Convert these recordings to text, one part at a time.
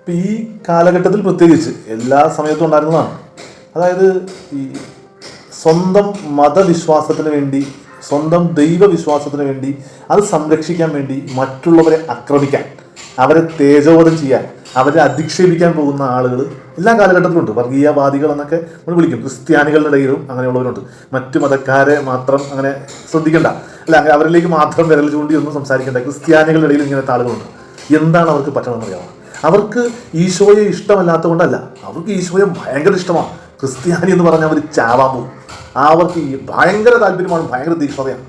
ഇപ്പം ഈ കാലഘട്ടത്തിൽ പ്രത്യേകിച്ച് എല്ലാ സമയത്തും ഉണ്ടായിരുന്നതാണ്. അതായത് ഈ സ്വന്തം മതവിശ്വാസത്തിന് വേണ്ടി സ്വന്തം ദൈവവിശ്വാസത്തിന് വേണ്ടി അത് സംരക്ഷിക്കാൻ വേണ്ടി മറ്റുള്ളവരെ ആക്രമിക്കാൻ അവരെ തേജോവധം ചെയ്യാൻ അവരെ അധിക്ഷേപിക്കാൻ പോകുന്ന ആളുകൾ എല്ലാ കാലഘട്ടത്തിലുണ്ട് വർഗീയവാദികൾ എന്നൊക്കെ നമ്മൾ വിളിക്കും. ക്രിസ്ത്യാനികളുടെ ഇടയിലും അങ്ങനെയുള്ളവരുണ്ട്. മറ്റു മതക്കാരെ മാത്രം അങ്ങനെ ശ്രദ്ധിക്കേണ്ട. അല്ല അവരിലേക്ക് മാത്രം വിരൽ ചൂണ്ടി ഒന്നും സംസാരിക്കേണ്ട. ക്രിസ്ത്യാനികളുടെ ഇടയിൽ ഇങ്ങനത്തെ ആളുകളുണ്ട്. എന്താണ് അവർക്ക് പറ്റണമെന്ന് അറിയാമോ അവർക്ക് ഈശോയെ ഇഷ്ടമല്ലാത്ത കൊണ്ടല്ല അവർക്ക് ഈശോയെ ഭയങ്കര ഇഷ്ടമാണ്. ക്രിസ്ത്യാനി എന്ന് പറഞ്ഞാൽ അവർ ചാവാൻ പോകും അവർക്ക് ഈ ഭയങ്കര താല്പര്യമാണ് ഭയങ്കര തീക്ഷ്ണതയാണ്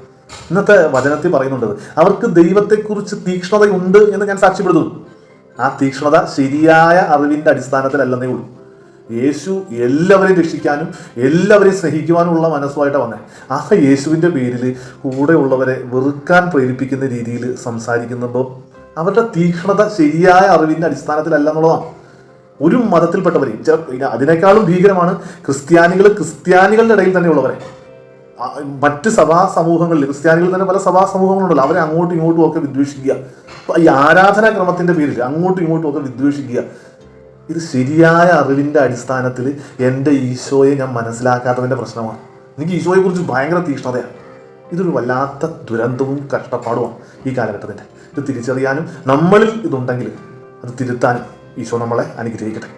ഇന്നത്തെ വചനത്തിൽ പറയുന്നുണ്ട് അവർക്ക് ദൈവത്തെക്കുറിച്ച് തീക്ഷ്ണതയുണ്ട് എന്ന് ഞാൻ സാക്ഷ്യപ്പെടുത്തുന്നു. ആ തീക്ഷ്ണത ശരിയായ അറിവിന്റെ അടിസ്ഥാനത്തിലല്ലെന്നേ ഉള്ളൂ. യേശു എല്ലാവരെയും രക്ഷിക്കാനും എല്ലാവരെയും സ്നേഹിക്കുവാനുമുള്ള മനസ്സുമായിട്ടാണ് വന്നത് ആ യേശുവിന്റെ പേരിൽ കൂടെയുള്ളവരെ വെറുക്കാൻ പ്രേരിപ്പിക്കുന്ന രീതിയിൽ സംസാരിക്കുമ്പോൾ അവരുടെ തീക്ഷ്ണത ശരിയായ അറിവിന്റെ അടിസ്ഥാനത്തിലല്ല എന്നുള്ളതാണ്. ഒരു മതത്തിൽപ്പെട്ടവരെയും ചില അതിനേക്കാളും ഭീകരമാണ് ക്രിസ്ത്യാനികൾ ക്രിസ്ത്യാനികളുടെ ഇടയിൽ തന്നെയുള്ളവരെ. മറ്റ് സഭാ സമൂഹങ്ങളിൽ ക്രിസ്ത്യാനികൾ തന്നെ പല സഭാ സമൂഹങ്ങളുണ്ടല്ലോ. അവരെ അങ്ങോട്ടും ഇങ്ങോട്ടും ഒക്കെ വിദ്വേഷിക്കുക. ഈ ആരാധനാ ക്രമത്തിന്റെ പേരിൽ അങ്ങോട്ടും ഇങ്ങോട്ടും ഒക്കെ വിദ്വേഷിക്കുക. ഇത് ശരിയായ അറിവിന്റെ അടിസ്ഥാനത്തിൽ എന്റെ ഈശോയെ ഞാൻ മനസ്സിലാക്കാത്തതിന്റെ പ്രശ്നമാണ്. എനിക്ക് ഈശോയെക്കുറിച്ച് ഭയങ്കര തീക്ഷ്ണതയാണ്. ഇതൊരു വല്ലാത്ത ദുരന്തവും കഷ്ടപ്പാടുമാണ് ഈ കാലഘട്ടത്തിന്റെ. ഇത് തിരിച്ചറിയാനും നമ്മളിൽ ഇതുണ്ടെങ്കിൽ അത് തിരുത്താനും ഈശോ നമ്മളെ അനുഗ്രഹിക്കട്ടെ.